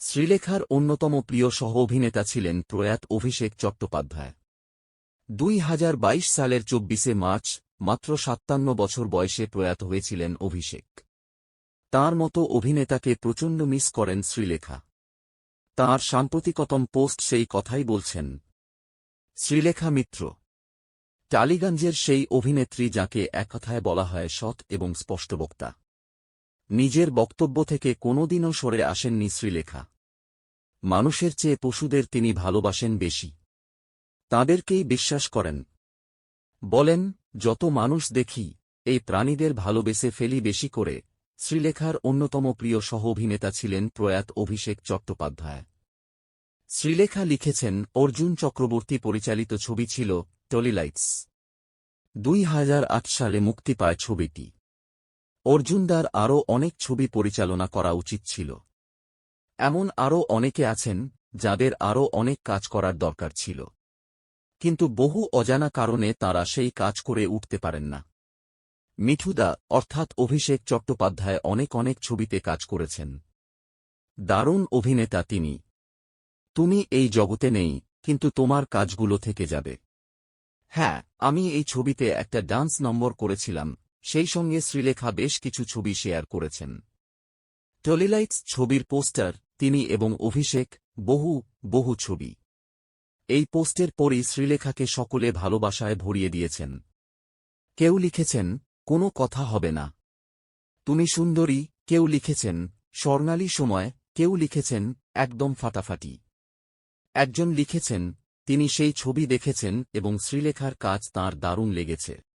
শ্রীলেখার অন্যতম প্রিয় সহ অভিনেতা ছিলেন প্রয়াত অভিষেক চট্টোপাধ্যায়। দুই হাজার বাইশ সালের চব্বিশে মার্চ, মাত্র সাতান্ন বছর বয়সে প্রয়াত হয়েছিলেন অভিষেক। তার মতো অভিনেতাকে প্রচণ্ড মিস করেন শ্রীলেখা। তাঁর সাম্প্রতিকতম পোস্ট সেই কথাই বলছেন, শ্রীলেখা মিত্র। টালিগঞ্জের সেই অভিনেত্রী যাকে এক কথায় বলা হয় সৎ এবং স্পষ্টবক্তা নিজের বক্তব্য থেকে কোনোদিনও সরে আসেননি শ্রীলেখা। মানুষের চেয়ে পশুদের তিনি ভালোবাসেন বেশি। তাঁদেরকেই বিশ্বাস করেন। বলেন, যত মানুষ দেখি, এই প্রাণীদের ভালোবেসে ফেলি বেশি করে, শ্রীলেখার অন্যতম প্রিয় সহ অভিনেতা ছিলেন প্রয়াত অভিষেক চট্টোপাধ্যায়। শ্রীলেখা লিখেছেন, অর্জুন চক্রবর্তী পরিচালিত ছবি ছিল, টলিলাইটস। দুই হাজার আট সালে মুক্তি পায় ছবিটি। অর্জুনদার আরও অনেক ছবি পরিচালনা করা উচিত ছিল। এমন আরও অনেকে আছেন, যাদের আরও অনেক কাজ করার দরকার ছিল। কিন্তু বহু অজানা কারণে তারা সেই কাজ করে উঠতে পারেন না। মিঠুদা, অর্থাৎ অভিষেক চট্টোপাধ্যায় অনেক অনেক ছবিতে কাজ করেছেন। দারুণ অভিনেতা তিনি। তুমি এই জগতে নেই, কিন্তু তোমার কাজগুলো থেকে যাবে। হ্যাঁ আমি এই ছবিতে একটা ডান্স নম্বর করেছিলাম সেই সঙ্গে শ্রীলেখা বেশ কিছু ছবি শেয়ার করেছেন। টলিলাইটস ছবির পোস্টার, তিনি এবং অভিষেক, বহু বহু ছবি। এই পোস্টের পরই শ্রীলেখাকে সকলে ভালোবাসায় ভরিয়ে দিয়েছেন। কেউ লিখেছেন, কোনো কথা হবে না। তুমি সুন্দরী, কেউ লিখেছেন, স্বর্ণালী সময়, কেউ লিখেছেন, একদম ফাটাফাটি। একজন লিখেছেন, তিনি সেই ছবি দেখেছেন এবং শ্রীলেখার কাজ তাঁর দারুণ লেগেছে।